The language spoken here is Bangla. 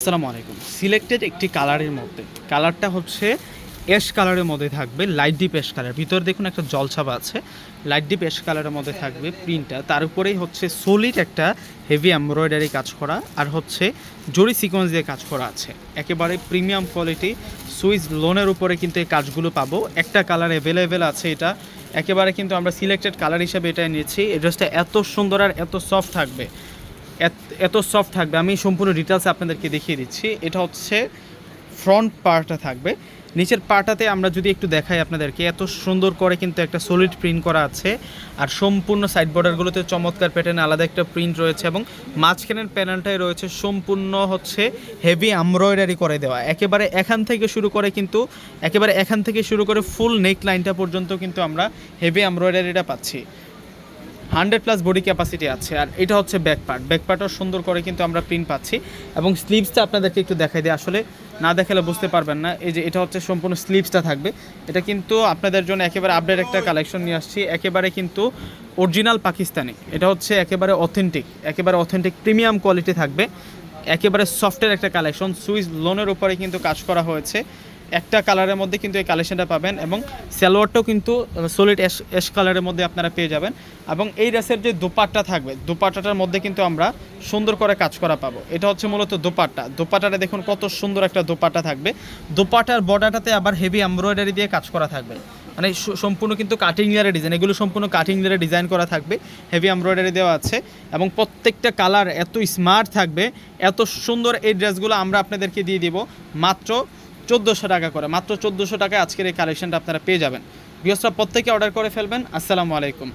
আসসালামু আলাইকুম। সিলেক্টেড একটি কালারের মধ্যে। কালারটা হচ্ছে এশ কালারের মধ্যে থাকবে লাইট ডিপ অ্যাশ কালার ভিতরে দেখুন একটা জলছাপা আছে লাইট ডিপ এশ কালারের মধ্যে থাকবে প্রিন্টটা তার উপরেই হচ্ছে সলিড একটা হেভি এমব্রয়ডারি কাজ করা, আর হচ্ছে জরি সিকোয়েন্স দিয়ে কাজ করা আছে। একেবারে প্রিমিয়াম কোয়ালিটি সুইস লোনের উপরে কিন্তু এই কাজগুলো পাবো। একটা কালার অ্যাভেলেবেল আছে এটা। একেবারে কিন্তু আমরা সিলেক্টেড কালার হিসেবে এটা নিয়েছি। এই ড্রেসটা এত সুন্দর আর এত সফট থাকবে। এত- সফট থাকবে। আমি সম্পূর্ণ ডিটেলস আপনাদেরকে দেখিয়ে দিচ্ছি। এটা হচ্ছে ফ্রন্ট পার্টটা থাকবে। নিচের পার্টটাতে আমরা যদি একটু দেখাই আপনাদেরকে, এত সুন্দর করে কিন্তু একটা সলিড প্রিন্ট করা আছে। আর সম্পূর্ণ সাইড বর্ডারগুলোতে চমৎকার প্যাটার্ন আলাদা একটা প্রিন্ট রয়েছে এবং মাঝখানের প্যানেলটাই রয়েছে সম্পূর্ণ হচ্ছে হেভি এমব্রয়ডারি করে দেওয়া। একেবারে এখান থেকে শুরু করে কিন্তু, একেবারে এখান থেকে শুরু করে ফুল নেক লাইনটা পর্যন্ত কিন্তু আমরা হেভি এমব্রয়ডারিটা পাচ্ছি। হান্ড্রেড প্লাস বডি ক্যাপাসিটি আছে। আর এটা হচ্ছে ব্যাক পার্ট ব্যাক পার্টও সুন্দর করে কিন্তু আমরা প্রিন্ট পাচ্ছি। এবং স্লিভসটা আপনাদেরকে একটু দেখাই দিই। আসলে না দেখালে বুঝতে পারবেন না। এই যে এটা হচ্ছে সম্পূর্ণ স্লিভসটা থাকবে। এটা কিন্তু আপনাদের জন্য একেবারে আপডেট একটা কালেকশন নিয়ে আসছি। একেবারে কিন্তু অরিজিনাল পাকিস্তানি। এটা হচ্ছে একেবারে অথেন্টিক একেবারে অথেন্টিক প্রিমিয়াম কোয়ালিটি থাকবে। একেবারে সফটের একটা কালেকশন সুইস লোনের উপরে কিন্তু কাজ করা হয়েছে। একটা কালারের মধ্যে কিন্তু এই কালেকশনটা পাবেন এবং সালোয়ারটাও কিন্তু সলিড অ্যাশ অ্যাশ কালারের মধ্যে আপনারা পেয়ে যাবেন। এবং এই ড্রেসের যে দোপাট্টা থাকবে, দোপাট্টাটার মধ্যে কিন্তু আমরা সুন্দর করে কাজ করা পাবো। এটা হচ্ছে মূলত দোপাট্টা। দোপাট্টাটা দেখুন কত সুন্দর একটা দোপাট্টা থাকবে। দোপাট্টার বর্ডারটাতে আবার হেভি এমব্রয়ডারি দিয়ে কাজ করা থাকবে। মানে সম্পূর্ণ কিন্তু কাটিং ইয়ারের ডিজাইন এগুলো সম্পূর্ণ কাটিং ইয়ারে ডিজাইন করা থাকবে। হেভি এমব্রয়ডারি দেওয়া আছে। এবং প্রত্যেকটা কালার এত স্মার্ট থাকবে। এত সুন্দর এই ড্রেসগুলো আমরা আপনাদেরকে দিয়ে দিব। মাত্র চোদ্দোশো টাকা করে। মাত্র চোদ্দোশো টাকায় আজকের এই কালেকশনটা আপনারা পেয়ে যাবেন। বৃহস্পতি প্রত্যেকে অর্ডার করে ফেলবেন। আসসালামু আলাইকুম।